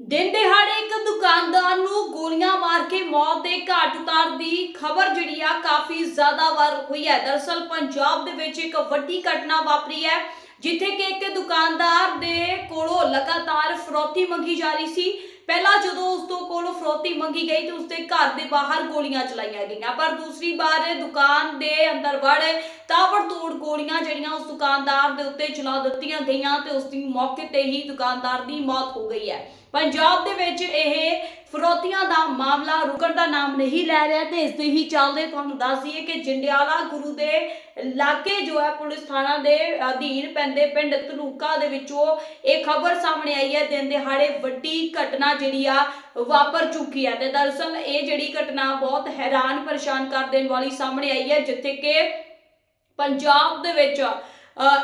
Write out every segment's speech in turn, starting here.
ਦਿਨ ਦਿਹਾੜੇ ਇੱਕ ਦੁਕਾਨਦਾਰ ਨੂੰ ਗੋਲੀਆਂ ਮਾਰ ਕੇ ਮੌਤ ਦੇ ਘਾਟ ਉਤਾਰ ਦੀ ਖਬਰ ਜਿਹੜੀ ਆ ਕਾਫੀ ਜ਼ਿਆਦਾ ਵਾਰ ਹੋਈ ਹੈ। ਦਰਅਸਲ ਪੰਜਾਬ ਦੇ ਵਿੱਚ ਇੱਕ ਵੱਡੀ ਘਟਨਾ ਵਾਪਰੀ ਹੈ, ਜਿੱਥੇ ਕਿ ਇੱਕ ਦੁਕਾਨਦਾਰ ਦੇ ਕੋਲੋਂ ਲਗਾਤਾਰ ਫਰੋਤੀ ਮੰਗੀ ਜਾ ਰਹੀ ਸੀ। ਪਹਿਲਾਂ ਜਦੋਂ ਉਸ ਤੋਂ ਕੋਲੋਂ ਫਰੋਤੀ ਮੰਗੀ ਗਈ ਤੇ ਉਸਦੇ ਘਰ ਦੇ ਬਾਹਰ ਗੋਲੀਆਂ ਚਲਾਈਆਂ ਗਈਆਂ, ਪਰ ਦੂਸਰੀ ਵਾਰ ਦੁਕਾਨ ਦੇ ਅੰਦਰ ਵੜ ਤਾਬੜਤੋੜ ਗੋਲੀਆਂ ਜਿਹੜੀਆਂ ਉਸ ਦੁਕਾਨਦਾਰ ਦੇ ਉੱਤੇ ਚਲਾ ਦਿੱਤੀਆਂ ਗਈਆਂ ਤੇ ਉਸ ਦੀ ਮੌਕੇ ਤੇ ਹੀ ਦੁਕਾਨਦਾਰ ਦੀ ਮੌਤ ਹੋ ਗਈ ਹੈ। ਪੰਜਾਬ ਦੇ ਵਿੱਚ ਇਹ ਫਰੋਤੀਆਂ ਦਾ ਮਾਮਲਾ ਰੁਕਣ ਦਾ ਨਾਮ ਨਹੀਂ ਲੈ ਰਿਹਾ ਤੇ ਇਸ ਦੇ ਹੀ ਚੱਲਦੇ ਤੁਹਾਨੂੰ ਦੱਸ ਦਈਏ ਕਿ ਜੰਡਿਆਲਾ ਗੁਰੂ ਦੇ ਇਲਾਕੇ ਜੋ ਹੈ ਪੁਲਿਸ ਥਾਣਾ ਦੇ ਅਧੀਨ ਪੈਂਦੇ ਪਿੰਡ ਤਲੂਕਾ ਦੇ ਵਿੱਚੋਂ ਇਹ ਖਬਰ ਸਾਹਮਣੇ ਆਈ ਹੈ। ਦਿਨ ਦਿਹਾੜੇ ਵੱਡੀ ਘਟਨਾ ਜਿਹੜੀ ਆ ਵਾਪਰ ਚੁੱਕੀ ਹੈ ਤੇ ਦਰਅਸਲ ਇਹ ਜਿਹੜੀ ਘਟਨਾ ਬਹੁਤ ਹੈਰਾਨ ਪਰੇਸ਼ਾਨ ਕਰ ਦੇਣ ਵਾਲੀ ਸਾਹਮਣੇ ਆਈ ਹੈ, ਜਿੱਥੇ ਕਿ ਪੰਜਾਬ ਦੇ ਵਿੱਚ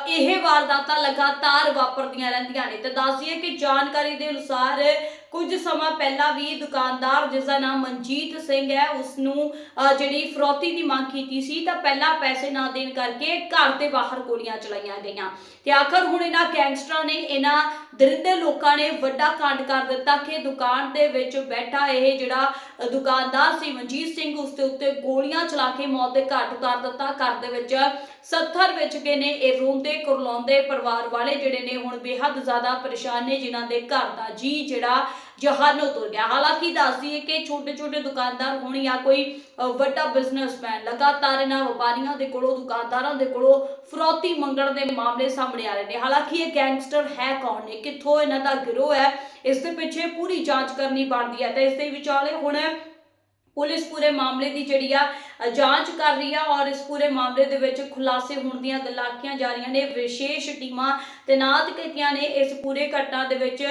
ਇਹ ਵਾਰਦਾਤਾਂ ਲਗਾਤਾਰ ਵਾਪਰਦੀਆਂ ਰਹਿੰਦੀਆਂ ਨੇ। ਤੇ ਦੱਸਦੀਏ ਕਿ ਜਾਣਕਾਰੀ ਦੇ ਅਨੁਸਾਰ ਕੁਝ ਸਮਾਂ ਪਹਿਲਾਂ ਵੀ ਦੁਕਾਨਦਾਰ, ਜਿਸ ਦਾ ਨਾਮ ਮਨਜੀਤ ਸਿੰਘ ਹੈ ਉਸ ਨੂੰ ਜਿਹੜੀ ਫਰੋਤੀ ਦੀ ਮੰਗ ਕੀਤੀ ਸੀ, ਤਾਂ ਪਹਿਲਾਂ ਪੈਸੇ ਨਾ ਦੇਣ ਕਰਕੇ ਘਰ ਦੇ ਬਾਹਰ ਗੋਲੀਆਂ ਚਲਾਈਆਂ ਗਈਆਂ। ਤੇ ਆਖਰ ਹੁਣ ਇਹਨਾਂ ਗੈਂਗਸਟਰਾਂ ਨੇ ਇਹਨਾਂ ਦਰਿੰਦੇ ਲੋਕਾਂ ਨੇ ਵੱਡਾ ਕਾਂਡ ਕਰ ਦਿੱਤਾ। ਕਿ ਦੁਕਾਨ ਦੇ ਵਿੱਚ ਬੈਠਾ ਇਹ ਜਿਹੜਾ ਦੁਕਾਨਦਾਰ ਸੀ ਮਨਜੀਤ ਸਿੰਘ, ਉਸ ਦੇ ਉੱਤੇ ਗੋਲੀਆਂ ਚਲਾ ਕੇ ਮੌਤ ਦੇ ਘਾਟ ਉਤਾਰ ਦਿੱਤਾ। ਘਰ ਦੇ ਵਿੱਚ 70 ਵਿੱਚ ਗਏ ਨੇ ਇਹ ਰੋਂਦੇ, ਕੁਰਲਾਉਂਦੇ ਪਰਿਵਾਰ ਵਾਲੇ ਜਿਹੜੇ ਨੇ ਹੁਣ ਬੇਹੱਦ ਜ਼ਿਆਦਾ ਪਰੇਸ਼ਾਨ ਨੇ, ਜਿਨ੍ਹਾਂ ਦੇ ਘਰ ਦਾ ਜੀ ਜਿਹੜਾ ਜਹਾਨੋਂ ਤੁਰ ਗਿਆ ਹਾਲਾਂਕਿ ਦੱਸਦੀ ਹੈ ਕਿ ਛੋਟੇ ਛੋਟੇ ਦੁਕਾਨਦਾਰ ਹੋਣ ਜਾਂ ਕੋਈ ਵੱਡਾ ਬਿਜ਼ਨਸਮੈਨ ਲਗਾਤਾਰ ਇਹਨਾਂ ਵਪਾਰੀਆਂ ਦੇ ਕੋਲੋਂ ਦੁਕਾਨਦਾਰਾਂ ਦੇ ਕੋਲੋਂ ਫਰੋਤੀ ਮੰਗਣ ਦੇ ਮਾਮਲੇ ਸਾਹਮਣੇ ਆ ਰਹੇ ਨੇ। ਹਾਲਾਂਕਿ ਇਹ ਗੈਂਗਸਟਰ ਹੈ ਕੌਣ ਨੇ, ਕਿੱਥੋਂ ਇਹਨਾਂ ਦਾ ਗਿਰੋਹ ਹੈ, ਇਸ ਦੇ ਪਿੱਛੇ ਪੂਰੀ ਜਾਂਚ ਕਰਨੀ ਬਣਦੀ ਹੈ ਤੇ ਇਸ ਦੇ ਵਿਚਾਲੇ ਹੁਣ ਪੁਲਿਸ ਪੂਰੇ ਮਾਮਲੇ ਦੀ ਜਿਹੜੀ ਆ ਜਾਂਚ ਕਰ ਰਹੀ ਆ ਔਰ ਇਸ ਪੂਰੇ ਮਾਮਲੇ ਦੇ ਵਿੱਚ ਖੁਲਾਸੇ ਹੋਣ ਦੀਆਂ ਗੱਲਾਂ ਆਖੀਆਂ ਜਾ ਰਹੀਆਂ ਨੇ। ਵਿਸ਼ੇਸ਼ ਟੀਮਾਂ ਤੈਨਾਤ ਕੀਤੀਆਂ ਨੇ ਇਸ ਪੂਰੇ ਘਟਨਾ ਦੇ ਵਿੱਚ।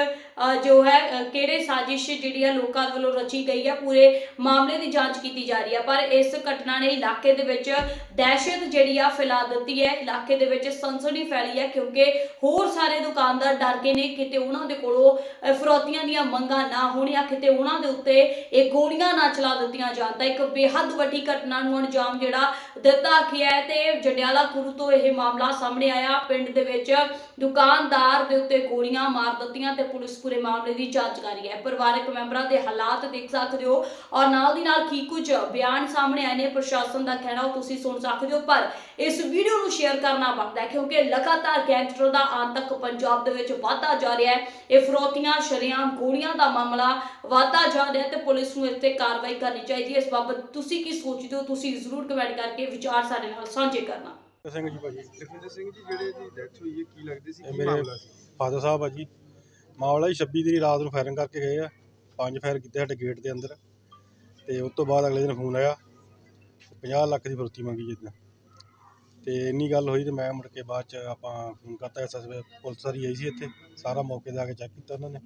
ਜੋ ਹੈ ਕਿਹੜੇ ਸਾਜ਼ਿਸ਼ ਜਿਹੜੀ ਆ ਲੋਕਾਂ ਵੱਲੋਂ ਰਚੀ ਗਈ ਆ, ਪੂਰੇ ਮਾਮਲੇ ਦੀ ਜਾਂਚ ਕੀਤੀ ਜਾ ਰਹੀ ਆ। ਪਰ ਇਸ ਘਟਨਾ ਨੇ ਇਲਾਕੇ ਦੇ ਵਿੱਚ ਦਹਿਸ਼ਤ ਜਿਹੜੀ ਆ ਫੈਲਾ ਦਿੱਤੀ ਹੈ। ਇਲਾਕੇ ਦੇ ਵਿੱਚ ਸਨਸਨੀ ਫੈਲੀ ਹੈ ਕਿਉਂਕਿ ਹੋਰ ਸਾਰੇ ਦੁਕਾਨਦਾਰ ਡਰ ਗਏ ਨੇ ਕਿਤੇ ਉਹਨਾਂ ਦੇ ਕੋਲੋਂ ਫਰੋਤੀਆਂ ਦੀਆਂ ਮੰਗਾਂ ਨਾ ਹੋਣ ਜਾਂ ਕਿਤੇ ਉਹਨਾਂ ਦੇ ਉੱਤੇ ਇਹ ਗੋਲੀਆਂ ਨਾ ਚਲਾ ਦਿੱਤੀਆਂ ਜਾਣ। ਤਾਂ ਇੱਕ ਬੇਹੱਦ ਵੱਡੀ ਘਟਨਾ ਨੂੰ ਅੰਜਾਮ ਜਿਹੜਾ ਦਿੱਤਾ ਗਿਆ ਤੇ ਜੰਡਿਆਲਾ ਗੁਰੂ ਤੋਂ ਇਹ ਮਾਮਲਾ ਸਾਹਮਣੇ ਆਇਆ। ਪਿੰਡ ਦੇ ਵਿੱਚ ਦੁਕਾਨਦਾਰ ਦੇ ਉੱਤੇ ਗੋਲੀਆਂ ਮਾਰ ਦਿੱਤੀਆਂ ਤੇ ਪੁਲਿਸ ਪੂਰੇ ਮਾਮਲੇ ਦੀ ਜਾਂਚ ਕਰ ਰਹੀ ਹੈ। ਪਰਿਵਾਰਕ ਮੈਂਬਰਾਂ ਦੇ ਹਾਲਾਤ ਦੇਖ ਸਕਦੇ ਹੋ ਔਰ ਨਾਲ ਦੀ ਨਾਲ ਕੀ ਕੁਝ ਬਿਆਨ ਸਾਹਮਣੇ ਆਏ ਨੇ, ਪ੍ਰਸ਼ਾਸਨ ਦਾ ਕਹਿਣਾ ਉਹ ਤੁਸੀਂ ਸੁਣ ਸਕਦੇ ਹੋ, ਪਰ ਇਸ ਵੀਡੀਓ ਨੂੰ ਸ਼ੇਅਰ ਕਰਨਾ ਬਣਦਾ ਕਿਉਂਕਿ ਲਗਾਤਾਰ ਗੈਂਗਸਟਰ ਦਾ ਆਤੰਕ ਪੰਜਾਬ ਦੇ ਵਿੱਚ ਵਾਧਾ ਜਾ ਰਿਹਾ ਹੈ। ਇਹ ਫਰੋਤੀਆਂ, ਸ਼ਰੇਆਮ ਗੋਲੀਆਂ ਦਾ ਮਾਮਲਾ ਵਾਧਾ ਜਾ ਰਿਹਾ ਤੇ ਪੁਲਿਸ ਨੂੰ ਇਸ ਤੇ ਕਾਰਵਾਈ ਕਰਨੀ ਚਾਹੀਦੀ ਹੈ। ਇਸ ਬਾਬਤ ਤੁਸੀਂ ਕੀ ਸੋਚਦੇ ਹੋ? ਤੁਸੀਂ ਜ਼ਰੂਰ ਕਮੈਂਟ ਕਰਕੇ ਵਿਚਾਰ ਸਾਡੇ ਨਾਲ ਸਾਂਝੇ ਕਰਨਾ। ਸਿੰਘ ਜੀ ਭਾਜੀ। ਲਖਵਿੰਦਰ ਸਿੰਘ ਜੀ ਜਿਹੜੇ ਦੀ ਡੈਥ ਹੋਈ ਹੈ ਕੀ ਲੱਗਦੇ ਸੀ? ਇਹ ਕੀ ਮੇਰੇ ਮਾਮਲਾ ਸੀ? ਫਾਦਰ ਸਾਹਿਬ ਆ ਜੀ। ਮਾਮਲਾ ਜੀ 26 ਦੀ ਰਾਤ ਨੂੰ ਫਾਇਰਿੰਗ ਕਰਕੇ ਗਏ ਆ। ਪੰਜ ਫਾਇਰ ਕੀਤੇ ਸਾਡੇ ਗੇਟ ਦੇ ਅੰਦਰ। ਤੇ ਉਸ ਤੋਂ ਬਾਅਦ ਅਗਲੇ ਦਿਨ ਫੋਨ ਆਇਆ। 50 ਲੱਖ ਦੀ ਫਰੋਤੀ ਮੰਗੀ ਜਿੱਦਾਂ ਤੇ ਇੰਨੀ ਗੱਲ ਹੋਈ ਤੇ ਮੈਂ ਮੁੜ ਕੇ ਬਾਅਦ ਚ ਆਪਾਂ ਫੋਨ ਕਰਤਾ ਐਸਐਸਬੀ ਪੁਲਿਸ ਵਾਲੀ ਆਈ ਸੀ ਇੱਥੇ। ਸਾਰਾ ਮੌਕੇ ਤੇ ਆ ਕੇ ਚੈੱਕ ਕੀਤਾ ਉਹਨਾਂ ਨੇ।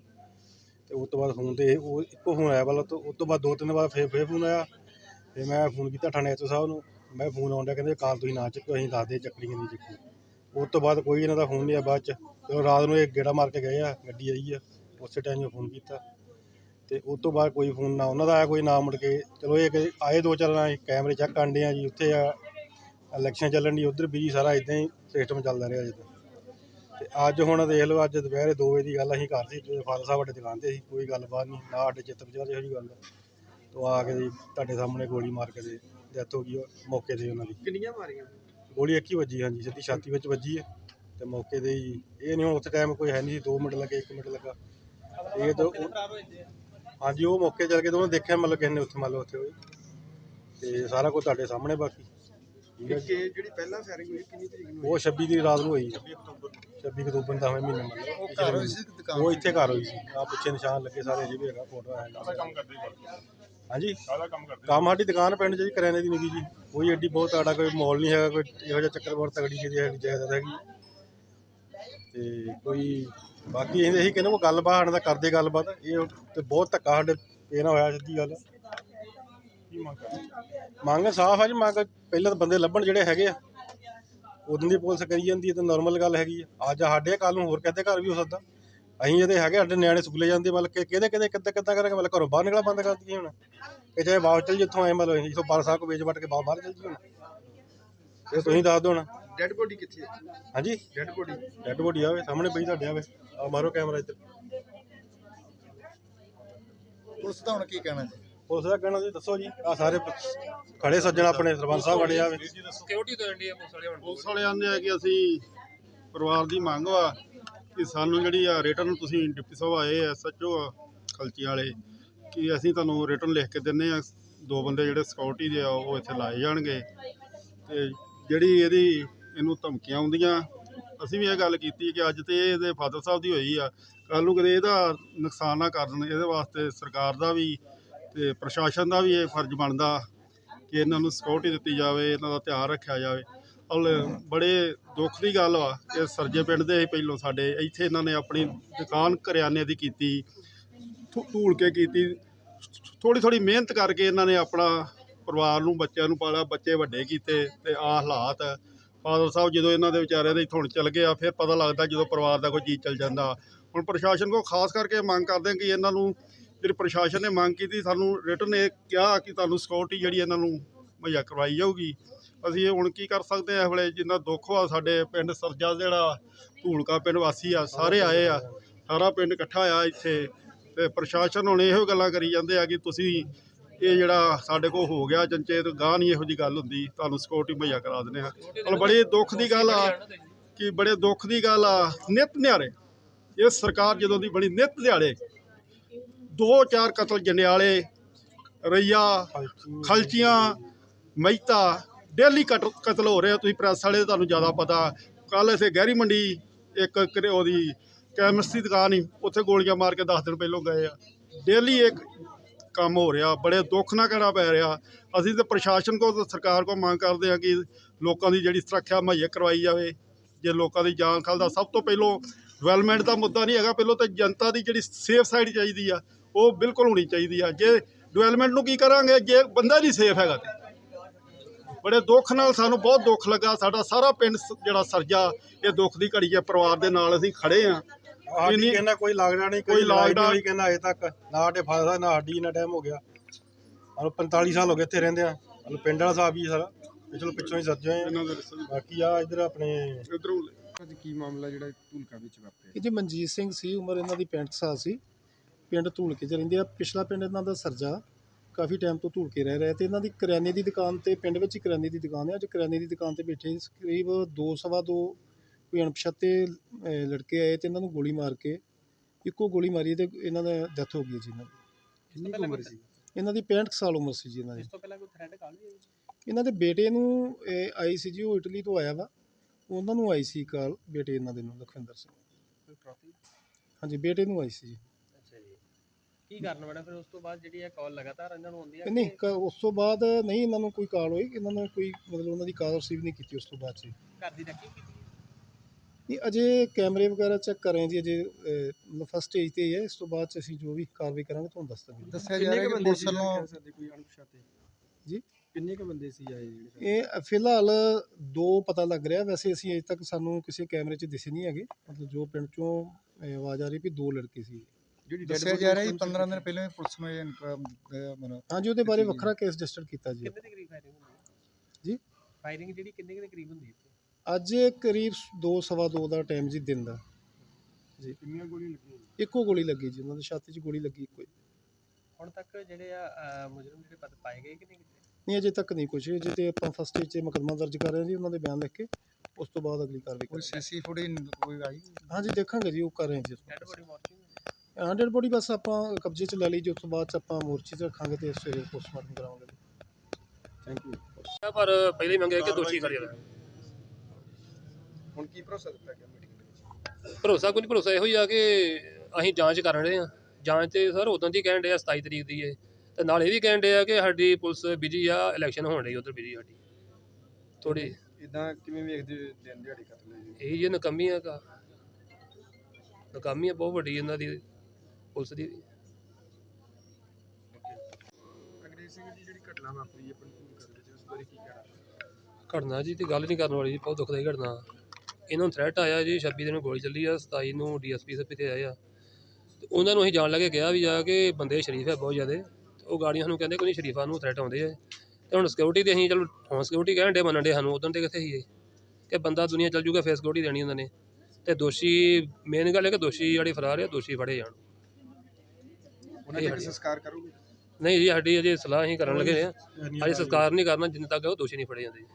ਤੇ ਉਸ ਤੋਂ ਬਾਅਦ ਫੋਨ ਤੇ ਉਹ ਇੱਕੋ ਫੋਨ ਆਇਆ ਵਾਲਾ ਤੋਂ। ਉਸ ਤੋਂ ਬਾਅਦ ਦੋ ਤਿੰਨ ਵਾਰ ਫੇਰ ਫੇਰ ਫੋਨ ਆਇਆ। ਤੇ ਮੈਂ ਫੋਨ ਕੀਤਾ ਥਾਣੇ ਐਸਓ ਸਾਹਿਬ ਨੂੰ। ਮੈਂ ਫੋਨ ਆਉਂਦਾ ਕਹਿੰਦੇ ਕਾਲ ਤੁਸੀਂ ਨਾ ਚੱਕੋ, ਅਸੀਂ ਦੱਸਦੇ ਚੱਕਣੀ ਨਹੀਂ ਚੱਕੀ। ਉਸ ਤੋਂ ਬਾਅਦ ਕੋਈ ਇਹਨਾਂ ਦਾ ਫੋਨ ਨਹੀਂ ਆ ਬਾਅਦ ਚ। ਜਦੋਂ ਰਾਤ ਨੂੰ ਇਹ ਗੇੜਾ ਮਾਰ ਕੇ ਗਏ ਆ, ਗੱਡੀ ਆਈ ਆ। ਉਸੇ ਟਾਈਮ ਮੈਂ ਫੋਨ ਕੀਤਾ। ਤੇ ਉਸ ਤੋਂ ਬਾਅਦ ਕੋਈ ਫੋਨ ਨਾ, ਉਹਨਾਂ ਦਾ ਆਇਆ ਕੋਈ ਨਾ ਮੁੜ ਕੇ। ਚਲੋ ਇਹ ਕਿ ਆਏ ਦੋ ਚਾਰ ਨਾਲ ਕੈਮਰੇ ਚੈੱਕ ਕਰਦੇ ਆ ਜੀ, ਉੱਥੇ ਆ ਇਲੈਕਸ਼ਨ ਚੱਲਣ ਦੀ ਉਧਰ ਵੀ ਸਾਰਾ ਇਦਾਂ ਹੀ ਸਿਸਟਮ ਚੱਲਦਾ ਰਿਹਾ ਜਿੱਦਾਂ। ਤੇ ਅੱਜ ਹੁਣ ਦੇਖ ਲਓ, ਅੱਜ ਦੁਪਹਿਰੇ 2 ਵਜੇ ਦੀ ਗੱਲ ਅਸੀਂ ਘਰ ਸੀ ਤੇ ਫਾਦਰ ਸਾਹਿਬ ਸਾਡੇ ਦੁਕਾਨ ਤੇ ਸੀ, ਕੋਈ ਗੱਲਬਾਤ ਨਹੀਂ, ਨਾ ਸਾਡੇ ਚਿੱਤ ਵਿਚਾਰ ਇਹੋ ਜਿਹੀ ਗੱਲ ਤੋਂ ਆ ਕੇ ਜੀ ਤੁਹਾਡੇ ਸਾਹਮਣੇ ਗੋਲੀ ਮਾਰ ਕੇ ਦੇ ਡੈਥ ਹੋ ਗਈ ਉਹ ਮੌਕੇ ਤੇ ਉਹਨਾਂ ਦੀ। ਕਿੰਨੀਆਂ ਮਾਰੀਆਂ? ਗੋਲੀ ਇੱਕ ਹੀ ਵੱਜੀ ਹਾਂਜੀ ਸਿੱਧੀ ਛਾਤੀ ਵਿੱਚ ਵੱਜੀ ਹੈ ਤੇ ਮੌਕੇ ਤੇ ਹੀ ਇਹ ਨਹੀਂ ਹੁਣ ਉੱਥੇ ਟਾਈਮ ਕੋਈ ਹੈ ਨਹੀਂ ਸੀ 2 ਮਿੰਟ ਲੱਗੇ 1 ਮਿੰਟ ਲੱਗਾ। ਇਹ ਤਾਂ ਉਹ- ਹਾਂਜੀ ਉਹ ਮੌਕੇ ਚੱਲ ਕੇ ਉਹਨੇ ਦੇਖਿਆ ਮਤਲਬ ਕਿਸੇ ਨੇ ਉੱਥੇ ਮੰਨ ਲਓ ਉੱਥੇ ਹੋਏ। ਤੇ ਸਾਰਾ ਕੁਝ ਤੁਹਾਡੇ ਸਾਹਮਣੇ ਬਾਕੀ। ਠੀਕ ਹੈ ਕਿ ਜਿਹੜੀ ਪਹਿਲਾਂ ਫਾਇਰਿੰਗ ਹੋਈ ਕਿੰਨੀ ਤਰੀਕ ਨੂੰ ਹੋਈ? ਉਹ 26 ਦੀ ਰਾਤ ਨੂੰ ਹੋਈ। 26 ਅਕਤੂਬਰ ਦਾ ਹੋਇਆ ਮਹੀਨੇ ਮਤਲਬ। ਉਹ ਘਰ ਹੋਈ ਸੀ ਕਿ ਦੁਕਾਨ ਉਹ ਇੱਥੇ ਘਰ ਹੋਈ ਸੀ। ਆ ਪਿੱਛੇ ਨਿਸ਼ਾਨ ਲੱਗੇ ਸਾਰੇ ਅਜੇ ਵੀ ਹੈਗਾ ਫੋਟੋ ਆਇਆ ਕੰਮ ਕਰਦੇ ਹੀ ਹਾਂਜੀ। ਸਾਰਾ ਕੰਮ ਕਰਦੇ ਕੰਮ ਸਾਡੀ ਦੁਕਾਨ ਪਿੰਡ 'ਚ ਜੀ ਕਰਿਆਨੇ ਦੀ ਨਿੱਕੀ ਜੀ। ਕੋਈ ਐਡੀ ਬਹੁਤ ਆੜਾ ਕੋਈ ਮਾਲ ਨਹੀਂ ਹੈਗਾ ਕੋਈ ਇਹੋ ਜਿਹਾ ਚੱਕਰ ਬਹੁਤ ਤਗੜੀ ਜਿਹੀ ਸਾਡੀ ਜਾਇਦਾਦ ਹੈਗੀ। ਤੇ ਕੋਈ ਬਾਕੀ ਇਹਦੇ ਇਹੀ ਕਹਿੰਦੇ ਕੋਈ ਗੱਲਬਾਤ ਸਾਡੇ ਨਾਲ ਕਰਦੇ ਗੱਲਬਾਤ। ਇਹ ਤੇ ਬਹੁਤ ਧੱਕਾ ਸਾਡੇ ਇਹ ਨਾ ਹੋਇਆ ਸਿੱਧੀ ਗੱਲ। ਕੀ ਮੰਗ ਕਰਦੇ? ਮੰਗ ਸਾਫ਼ ਆ ਜੀ ਮੰਗ ਪਹਿਲਾਂ ਤਾਂ ਬੰਦੇ ਲੱਭਣ ਜਿਹੜੇ ਹੈਗੇ ਆ। ਉਦੋਂ ਦੀ ਪੁਲਿਸ ਕਰੀ ਜਾਂਦੀ ਹੈ ਤਾਂ ਨਾਰਮਲ ਗੱਲ ਹੈਗੀ ਆ। ਅੱਜ ਸਾਡੇ ਕੱਲ ਨੂੰ ਹੋਰ ਕਿਤੇ ਘਰ ਵੀ ਹੋ ਸਕਦਾ। ਅਸੀਂ ਇਹਦੇ ਹੈਗੇ ਸਾਡੇ ਨਿਆਣੇ ਸਕੂਲੇ ਜਾਂਦੇ ਮਤਲਬ ਕਿ ਕਿਹਦੇ ਕਿਹਦੇ ਕਿੱਦਾਂ ਕਿੱਦਾਂ ਕਰਾਂਗੇ? ਮਤਲਬ ਘਰੋਂ ਬਾਹਰ ਨਿਕਲਣਾ ਬੰਦ ਕਰ ਦਈਏ ਹੁਣ। ਇਹ ਚਾਹੇ ਵਾਪਸ ਚੱਲ ਜਿੱਥੋਂ ਆਏ ਮਤਲਬ ਜਿੱਥੋਂ ਬਾਰ ਸਾਹਿਬ ਕੋ ਵੇਚ ਵਟ ਕੇ ਬਾਹਰ ਬਾਹਰ ਚੱਲ ਜੀ ਹੁਣ। ਇਹ ਤੁਸੀਂ ਦੱਸ ਦਿਓ ਹੁਣ। ਡੈਡ ਬੋਡੀ ਕਿੱਥੇ ਹੈ ਹਾਂਜੀ? ਡੈਡ ਬੋਡੀ ਡੈਡ ਬੋਡੀ ਆਵੇ ਸਾਹਮਣੇ ਪਈ ਤੁਹਾਡੇ ਆਵੇ ਆ ਮਾਰੋ ਕੈਮਰਾ ਇੱਧਰ। ਪੁਲਿਸ ਦਾ ਹੁਣ ਕੀ ਕਹਿਣਾ ਜੀ? ਪੁਲਿਸ ਦਾ ਕਹਿਣਾ ਜੀ ਦੱਸੋ ਜੀ ਆ ਸਾਰੇ ਪ- ਖੜੇ ਸੱਜਣ ਆਪਣੇ ਸਰਪੰਚ ਸਾਹਿਬ ਖੜੇ ਆ ਸਿਕਿਉਰਿਟੀ ਤੋਂ ਇੰਡੀਆ ਪੁਲਿਸ ਵਾਲੇ ਹੁਣ। ਪੁਲਿਸ ਵਾਲੇ ਆਂਦੇ ਆ ਕਿ ਅਸੀਂ ਪਰਿਵਾਰ ਦੀ ਮੰਗ ਵਾ ਕਿ ਸਾਨੂੰ ਜਿਹੜੀ ਆ ਰਿਟਰਨ ਤੁਸੀਂ ਡਿਪਟੀ ਸਾਹਿਬ ਆਏ ਐ ਐਸਐਚਓ ਖਲਚੀ ਵਾਲੇ, ਕਿ ਅਸੀਂ ਤੁਹਾਨੂੰ ਰਿਟਰਨ ਲਿਖ ਕੇ ਦਿੰਨੇ ਆ, ਦੋ ਬੰਦੇ ਜਿਹੜੇ ਸਿਕਿਉਰਿਟੀ ਦੇ ਆ, ਉਹ ਇੱਥੇ ਲਾਏ ਜਾਣਗੇ। ਤੇ ਜਿਹੜੀ ਇਹਦੀ ਇਹਨੂੰ ਧਮਕੀਆਂ ਆਉਂਦੀਆਂ, ਅਸੀਂ ਵੀ ਇਹ ਗੱਲ ਕੀਤੀ ਕਿ ਅੱਜ ਤੇ ਇਹਦੇ ਫਾਦਰ ਸਾਹਿਬ ਦੀ ਹੋਈ ਆ। ਕੱਲ ਨੂੰ ਕਦੇ ਇਹਦਾ ਨੁਕਸਾਨ ਨਾ ਕਰਨ, ਇਹਦੇ ਵਾਸਤੇ ਸਰਕਾਰ ਦਾ ਵੀ ਤੇ ਪ੍ਰਸ਼ਾਸਨ ਦਾ ਵੀ ਇਹ ਫਰਜ਼ ਬਣਦਾ ਕਿ ਇਹਨਾਂ ਨੂੰ ਸਿਕਿਉਰਿਟੀ ਦਿੱਤੀ ਜਾਵੇ, ਇਹਨਾਂ ਦਾ ਧਿਆਨ ਰੱਖਿਆ ਜਾਵੇ। ਔਰ ਬੜੇ ਦੁੱਖ ਦੀ ਗੱਲ ਵਾ ਇਹ ਸਰਜੇ ਪਿੰਡ ਦੇ ਪਹਿਲੋਂ ਸਾਡੇ ਇੱਥੇ ਇਹਨਾਂ ਨੇ ਆਪਣੀ ਦੁਕਾਨ ਕਰਿਆਨੇ ਦੀ ਕੀਤੀ ਧੂਲ ਕੇ ਕੀਤੀ। ਥੋੜੀ ਥੋੜੀ ਮਿਹਨਤ ਕਰਕੇ ਇਹਨਾਂ ਨੇ ਆਪਣਾ ਪਰਿਵਾਰ ਨੂੰ ਬੱਚਿਆਂ ਨੂੰ ਪਾਲਿਆ ਬੱਚੇ ਵੱਡੇ ਕੀਤੇ ਤੇ ਆ ਹਾਲਾਤ ਫਾਦਰ ਸਾਹਿਬ ਜਦੋਂ ਇਹਨਾਂ ਦੇ ਵਿਚਾਰਿਆਂ ਦੇ ਇੱਥੋਂ ਚਲ ਗਏ ਆ ਫਿਰ ਪਤਾ ਲੱਗਦਾ ਜਦੋਂ ਪਰਿਵਾਰ ਦਾ ਕੋਈ ਚੀਜ਼ ਚਲ ਜਾਂਦਾ। ਹੁਣ ਪ੍ਰਸ਼ਾਸਨ ਕੋ ਖਾਸ ਕਰਕੇ ਮੰਗ ਕਰਦੇ ਕਿ ਇਹਨਾਂ ਨੂੰ ਜਿਹੜੀ ਪ੍ਰਸ਼ਾਸਨ ਨੇ ਮੰਗ ਕੀਤੀ ਸਾਨੂੰ ਰਿਟਰਨ ਇਹ ਕਿਹਾ ਕਿ ਤੁਹਾਨੂੰ ਸਿਕਿਉਰਿਟੀ ਜਿਹੜੀ ਇਹਨਾਂ ਨੂੰ ਮੁਹੱਈਆ ਕਰਵਾਈ ਜਾਊਗੀ। ਅਸੀਂ ਇਹ ਹੁਣ ਕੀ ਕਰ ਸਕਦੇ ਆ ਇਸ ਵੇਲੇ ਜਿੰਨਾ ਦੁੱਖ ਵਾ ਸਾਡੇ ਪਿੰਡ ਸਰਜਾ ਜਿਹੜਾ ਧੂਲਕਾ ਪਿੰਡ ਵਾਸੀ ਆ ਸਾਰੇ ਆਏ ਆ ਸਾਰਾ ਪਿੰਡ ਇਕੱਠਾ ਆ ਇੱਥੇ। ਤੇ ਪ੍ਰਸ਼ਾਸਨ ਹੁਣ ਇਹੋ ਗੱਲਾਂ ਕਰੀ ਜਾਂਦੇ ਆ ਕਿ ਤੁਸੀਂ ਇਹ ਜਿਹੜਾ ਸਾਡੇ ਕੋਲ ਹੋ ਗਿਆ ਜੰਚੇਤ ਗਾਹ ਨਹੀਂ ਇਹੋ ਜੀ ਗੱਲ ਹੁੰਦੀ ਤੁਹਾਨੂੰ ਸਿਕਿਉਰਿਟੀ ਮੁਹੱਈਆ ਕਰਾ ਦਿੰਦੇ ਆ ਮਤਲਬ ਬੜੀ ਦੁੱਖ ਦੀ ਗੱਲ ਆ ਕਿ ਬੜੇ ਦੁੱਖ ਦੀ ਗੱਲ ਆ ਨਿਤ ਨਿਆਰੇ ਇਹ ਸਰਕਾਰ ਜਦੋਂ ਦੀ ਬਣੀ ਨਿਤ ਦਿਹਾੜੇ ਦੋ ਚਾਰ ਕਤਲ ਜੰਡਿਆਲੇ ਰਈਆ ਖਲਚੀਆਂ ਮਹਿਤਾ ਡੇਲੀ ਕਤਲ ਹੋ ਰਿਹਾ, ਤੁਸੀਂ ਪ੍ਰੈਸ ਵਾਲੇ ਤੁਹਾਨੂੰ ਜ਼ਿਆਦਾ ਪਤਾ। ਕੱਲ ਇਥੇ ਗਹਿਰੀ ਮੰਡੀ, ਇੱਕ ਕਿਤੇ ਉਹਦੀ ਕੈਮਿਸਟ ਦੀ ਦੁਕਾਨ ਹੀ ਉੱਥੇ ਗੋਲੀਆਂ ਮਾਰ ਕੇ 10 ਦਿਨ ਪਹਿਲੋਂ ਗਏ ਆ। ਡੇਲੀ ਇੱਕ ਕੰਮ ਹੋ ਰਿਹਾ, ਬੜੇ ਦੁੱਖ ਨਾਲ ਕਹਿਣਾ ਪੈ ਰਿਹਾ। ਅਸੀਂ ਤੇ ਪ੍ਰਸ਼ਾਸਨ ਕੋਲ ਤੇ ਸਰਕਾਰ ਕੋਲ ਮੰਗ ਕਰਦੇ ਆ ਕਿ ਲੋਕਾਂ ਦੀ ਜਿਹੜੀ ਸੁਰੱਖਿਆ ਮੁਹੱਈਆ ਕਰਵਾਈ ਜਾਵੇ। ਜੇ ਲੋਕਾਂ ਦੀ ਜਾਨ ਖਾਲ ਦਾ ਸਭ ਤੋਂ ਪਹਿਲੋਂ ਡਿਵੈਲਪਮੈਂਟ ਦਾ ਮੁੱਦਾ ਨਹੀਂ ਹੈਗਾ, ਪਹਿਲੋਂ ਤਾਂ ਜਨਤਾ ਦੀ ਜਿਹੜੀ ਸੇਫ ਸਾਈਡ ਚਾਹੀਦੀ ਆ, ਉਹ ਬਿਲਕੁਲ ਹੋਣੀ ਚਾਹੀਦੀ ਆ। ਜੇ ਡਿਵੈਲਪਮੈਂਟ ਨੂੰ ਕੀ ਕਰਾਂਗੇ, ਜੇ ਬੰਦਾ ਨਹੀਂ ਸੇਫ ਹੈਗਾ ਤੇ। ਬੜੇ ਦੁੱਖ ਨਾਲ ਸਾਨੂੰ ਬਹੁਤ ਦੁੱਖ ਲੱਗਾ। ਸਾਡਾ ਸਾਰਾ ਪਿੰਡ ਸ- ਜਿਹੜਾ ਸਰਜਾ ਇਹ ਦੁੱਖ ਦੀ ਘੜੀ ਹੈ। ਪਰਿਵਾਰ ਦੇ ਨਾਲ ਅਸੀਂ ਖੜੇ ਆ ਇੰਨੀ- ਕਹਿੰਦਾ ਕੋਈ ਲੱਗਦਾ ਨਹੀਂ ਕੋਈ ਕੋਈ ਨਹੀਂ ਕਹਿੰਦਾ ਅਜੇ ਤੱਕ ਨਾ ਸਾਡੇ ਫਾਦਰ ਨਾ ਸਾਡੀ ਨਾ ਟਾਈਮ ਹੋ ਗਿਆ। ਸਾਨੂੰ 45 ਸਾਲ ਹੋ ਗਏ ਇੱਥੇ ਰਹਿੰਦੇ ਆ ਸਾਨੂੰ ਪਿੰਡ ਵਾਲਾ ਸਾਹਿਬ ਹੀ ਸਾਰਾ। ਪਿਛਲੇ ਪਿੱਛੋਂ ਹੀ ਸਰਜੇ ਆ। ਇਹਨਾਂ ਦੇ ਰਸਤੇ ਬਾਕੀ ਆ ਇਧਰ ਆਪਣੇ ਇਧਰੋਂ ਅੱਜ ਕੀ ਮਾਮਲਾ ਜਿਹੜਾ ਧੂਲਕਾ ਵਿੱਚ ਵਾਪਰਿਆ? ਇਹ ਜੀ ਮਨਜੀਤ ਸਿੰਘ ਸੀ ਉਮਰ ਇਹਨਾਂ ਦੀ 65 ਸਾਲ ਸੀ। ਪਿੰਡ ਧੂਲਕੇ 'ਚ ਰਹਿੰਦੇ ਆ। ਪਿਛਲਾ ਪਿੰਡ ਇਹਨਾਂ ਦਾ ਸਰਜਾ। ਕਾਫੀ ਟਾਈਮ ਤੋਂ ਧੂਲਕੇ ਰਹਿ ਰਿਹਾ ਤੇ ਇਹਨਾਂ ਦੀ ਕਰਿਆਨੇ ਦੀ ਦੁਕਾਨ ਤੇ ਪਿੰਡ ਵਿੱਚ ਹੀ ਕਰਿਆਨੇ ਦੀ ਦੁਕਾਨ ਹੈ ਅੱਜ ਕਰਿਆਨੇ ਦੀ ਦੁਕਾਨ ਤੇ ਬੈਠੇ ਸੀ। ਕਰੀਬ ਦੋ ਸਵਾ ਦੋ ਕੋਈ ਅਣਪਛਾਤੇ ਲੜਕੇ ਆਏ ਤੇ ਇਹਨਾਂ ਨੂੰ ਗੋਲੀ ਮਾਰ ਕੇ ਇੱਕੋ ਗੋਲੀ ਮਾਰੀ ਤੇ ਇਹਨਾਂ ਦਾ ਡੈਥ ਹੋ ਗਈ ਜੀ ਇਹਨਾਂ ਦੀ। ਕਿੰਨੀ ਕੁ ਉਮਰ ਸੀ? ਇਹਨਾਂ ਦੀ 65 ਕੁ ਸਾਲ ਉਮਰ ਸੀ ਜੀ ਇਹਨਾਂ ਦੀ। ਇਸ ਤੋਂ ਪਹਿਲਾਂ ਕੋਈ ਥ੍ਰੈਡ ਕਾਲ ਵੀ ਆਈ ਇਹਨਾਂ ਦੇ ਬੇਟੇ ਨੂੰ ਆਈ ਸੀ ਜੀ ਉਹ ਇਟਲੀ ਤੋਂ ਆਇਆ ਵਾ। ਉਹਨਾਂ ਨੂੰ ਆਈ ਸੀ ਕਾਲ ਬੇਟੇ ਇਹਨਾਂ ਦੇ ਨੂੰ ਲਖਵਿੰਦਰ ਸਿੰਘ। ਹਾਂਜੀ ਬੇਟੇ ਨੂੰ ਆਈ ਸੀ ਜੀ। ਕੀ ਕਾਰਨ ਬਣਾ ਫਿਰ ਉਸ ਤੋਂ ਬਾਅਦ ਜਿਹੜੀ ਇਹ ਕਾਲ ਲਗਾਤਾਰ ਇਹਨਾਂ ਨੂੰ ਆਉਂਦੀ ਹੈ ਨਹੀਂ ਕ- ਉਸ ਤੋਂ ਬਾਅਦ ਨਹੀਂ ਇਹਨਾਂ ਨੂੰ ਕੋਈ ਕਾਲ ਹੋਈ ਇਹਨਾਂ ਨੇ ਕੋਈ ਮਤਲਬ ਉਹਨਾਂ ਦੀ ਕਾਲ ਰਿਸੀਵ ਨਹੀਂ ਕੀਤੀ ਉਸ ਤੋਂ ਬਾਅਦ 'ਚ। ਘਰ ਦੀ ਰੱਖੀ ਕੀਤੀ ਨਹੀਂ ਅਜੇ ਕੈਮਰੇ ਵਗੈਰਾ ਚੈੱਕ ਕਰ ਰਹੇ ਹਾਂ ਜੀ ਅਜੇ ਫਸਟ ਸਟੇਜ ਤੇ ਹੀ ਹੈ ਇਸ ਤੋਂ ਬਾਅਦ 'ਚ ਅਸੀਂ ਜੋ ਵੀ ਕਾਰਵਾਈ ਕਰਾਂਗੇ ਤੁਹਾਨੂੰ ਦੱਸ ਦਾਂਗੇ ਦੱਸਿਆ ਜਾ ਰਿਹਾ ਕਿ ਪੁਲਿਸ ਵੱਲੋਂ? ਕੋਈ ਅਣਪਛਾਤੇ? ਜੀ? ਕਿੰਨੇ ਕ ਬੰਦੇ ਸੀ ਆਏ ਜਿਹੜੇ ਇਹ ਫਿਲਹਾਲ ਦੋ ਪਤਾ ਲੱਗ ਰਿਹਾ ਵੈਸੇ ਅਸੀਂ ਅਜੇ ਤੱਕ ਸਾਨੂੰ ਕਿਸੇ ਕੈਮਰੇ 'ਚ ਦਿਸੇ ਨਹੀਂ ਹੈਗੇ। ਮਤਲਬ ਜੋ ਪਿੰਡ 'ਚੋਂ ਅਹ, ਆਵਾਜ਼ ਆ ਰਹੀ ਵੀ ਦੋ ਲੜਕੇ ਸੀ। ਜਿਹੜੀ ਦੱਸਿਆ ਜਾ ਰਿਹਾ ਜੀ 15 ਦਿਨ ਪਹਿਲਾਂ ਹੀ ਪੁਲਿਸ ਨੂੰ ਇਨਕਮ ਹਾਂਜੀ ਉਹਦੇ ਬਾਰੇ ਜੀ। ਵੱਖਰਾ ਕੇਸ ਰਜਿਸਟਰ ਕੀਤਾ ਜੀ। ਕਿੰਨੇ ਦੇ ਕਰੀਬ ਫਾਇਰਿੰਗ ਹੁੰਦੀ ਹੈ? ਜੀ? ਫਾਇਰਿੰਗ ਜਿਹੜੀ ਕਿੰਨੇ ਦੇ ਕਰੀਬ ਹੁੰਦੀ ਹੈ? ਅੱਜ ਕਰੀਬ 2 ਸਵਾ 2 ਦਾ ਟਾਈਮ ਜੀ ਦਿਨ ਦਾ। ਕਿੰਨੀਆਂ ਗੋਲੀਆਂ ਲੱਗੀਆਂ ਇੱਕੋ ਗੋਲੀ ਲੱਗੀ ਜੀ ਉਹਨਾਂ ਦੀ ਛਾਤੀ 'ਚ ਗੋਲੀ ਲੱਗੀ ਇੱਕੋ ਹੀ ਹੁਣ ਤੱਕ ਜਿਹੜੇ ਆ ਮੁਜਰਮ ਜਿਹੜੇ ਪਤ ਪਾਏ ਗਏ ਕਿ ਨਹੀਂ ਕਿਤੇ? ਨਹੀਂ ਅਜੇ ਤੱਕ ਨਹੀਂ ਕੁਛ। ਅਜੇ ਤੇ ਆਪਾਂ ਫਸਟ ਸਟੇਜ 'ਤੇ ਮੁਕੱਦਮਾ ਦਰਜ ਕਰ ਰਹੇ ਹਾਂ ਜੀ ਉਹਨਾਂ ਦੇ ਬਿਆਨ ਲਿਖ ਕੇ। ਉਸ ਤੋਂ ਬਾਅਦ ਅਗਲੀ ਕਾਰਵਾਈ ਕੋਈ ਸੀਸੀ ਫੁਟੇਜ ਕੋਈ ਆਈ? ਹਾਂਜੀ ਦੇਖਾਂਗੇ ਜੀ ਉਹ ਕਰ ਰਹੇ ਹਾਂ ਜੀ dead body marching hundred body ਬਸ ਆਪਾਂ ਕਬਜ਼ੇ 'ਚ ਲੈ ਲਈ ਜੀ ਉਸ ਤੋਂ ਬਾਅਦ 'ਚ ਆਪਾਂ ਮੋਰਚੇ 'ਚ ਰੱਖਾਂਗੇ ਤੇ ਸਵੇਰੇ ਪੋਸਟਮਾਰਟਮ ਕਰਾਵਾਂਗੇ। ਥੈਂਕ ਯੂ ਪਰ ਪਹਿਲੇ ਹੀ ਮੰਗਿਆ ਕਿ ਦੋਸ਼ੀ ਕਰ ਜਾਣਾ ਹੁਣ ਕੀ ਭਰੋਸਾ ਦਿੱਤਾ ਗਿਆ ਮੀਟਿੰਗ ਦੇ ਵਿੱਚ? ਭਰੋਸਾ ਕੋਈ ਨਹੀਂ ਭਰੋਸਾ ਇਹੋ ਹੀ ਆ ਕਿ ਅਸੀਂ ਜਾਂਚ ਕਰ ਰਹੇ ਆ। ਜਾਂਚ ਤੇ ਸਰ ਉਦੋਂ ਦੀ ਕਹਿਣ ਡਿਆ 27 ਤਰੀਕ ਦੀ ਏ। ਤੇ ਨਾਲ ਇਹ ਵੀ ਕਹਿਣ ਡਿਆ ਕਿ ਸਾਡੀ ਪੁਲਿਸ ਬਿਜ਼ੀ ਆ ਇਲੈਕਸ਼ਨ ਹੋਣ ਡਈ ਉਧਰ ਬਿਜ਼ੀ ਸਾਡੀ। ਥੋੜੀ ਇਦਾਂ ਕਿਵੇਂ ਵੇਖਦੇ ਦਿਨ ਦਿਹਾੜੇ ਜੀ? ਇਹ ਜੇ ਨਕਮੀ ਆ ਕਾ। ਨਕਾਮੀ ਆ ਬਹੁਤ ਵੱਡੀ ਇਹਨਾਂ ਦੀ। ਪੁਲਿਸ ਦੀ ਅੰਗਰੇਜ਼ ਸਿੰਘ ਦੀ ਜਿਹੜੀ ਘਟਨਾ ਵਾਪਰੀ ਹੈ ਪਿੰਡ ਧੂਲਕਾ ਦੇ ਵਿੱਚ ਉਸ ਬਾਰੇ ਕੀ ਕਹਿਣਾ ਘਟਨਾ ਜੀ ਤੇ ਗੱਲ ਨਹੀਂ ਕਰਨ ਵਾਲੀ ਜੀ ਬਹੁਤ ਦੁਖਦਾਈ ਘਟਨਾ। ਇਹਨਾਂ ਨੂੰ ਥ੍ਰੈਟ ਆਇਆ ਜੀ 26 ਦਿਨ ਨੂੰ ਗੋਲੀ ਚੱਲੀ ਆ 27 ਨੂੰ ਡੀਐਸਪੀ ਸਾਹਿਬ ਤੇ ਆਏ ਆ। ਤੇ ਉਹਨਾਂ ਨੂੰ ਅਸੀਂ ਜਾਣ ਲੱਗੇ ਕਿਹਾ ਵੀ ਆ ਕਿ ਬੰਦੇ ਸ਼ਰੀਫ ਹੈ ਬਹੁਤ ਜ਼ਿਆਦੇ। ਤੇ ਉਹ ਗਾੜੀਆਂ ਸਾਨੂੰ ਕਹਿੰਦੇ ਕੋਈ ਨਹੀਂ ਸ਼ਰੀਫਾਂ ਨੂੰ ਥ੍ਰੈਟ ਆਉਂਦੇ ਆ। ਤੇ ਹੁਣ ਸਿਕਿਉਰਿਟੀ ਤੇ ਅਸੀਂ ਚਲੋ ਹੁਣ ਸਿਕਿਉਰਿਟੀ ਕਹਿਣ ਦੇ ਮੰਨਣ ਦੇ ਸਾਨੂੰ ਉਦੋਂ ਤੇ ਕਿੱਥੇ ਸੀ ਇਹ ਕਿ ਬੰਦਾ ਦੁਨੀਆ ਚੱਲ ਜੂਗਾ ਫੇਸ ਸਿਕਿਉਰਿਟੀ ਦੇਣੀ ਉਹਨਾਂ ਨੇ। ਤੇ ਦੋਸ਼ੀ ਮੇਨ ਗੱਲ ਹੈ ਕਿ ਦੋਸ਼ੀ ਜਿਹੜੇ ਫਰਾਰ ਆ ਦੋਸ਼ੀ ਫੜੇ ਜਾਣ। ਉਹਨਾਂ ਇਹ ਦਾ ਸਾਡੀ- ਸੰਸਕਾਰ ਕਰੋਗੇ? ਨਹੀਂ ਜੀ ਸਾਡੀ ਅਜੇ ਸਲਾਹ ਹੀ ਕਰਨ ਲੱਗੇ ਆ। ਅਜੇ ਸੰਸਕਾਰ ਨਹੀਂ ਕਰਨਾ ਜਿੰਨੇ ਤੱਕ ਉਹ ਦੋਸ਼ੀ ਨਹੀਂ ਫੜੇ ਜਾਂਦੇ ਜੀ।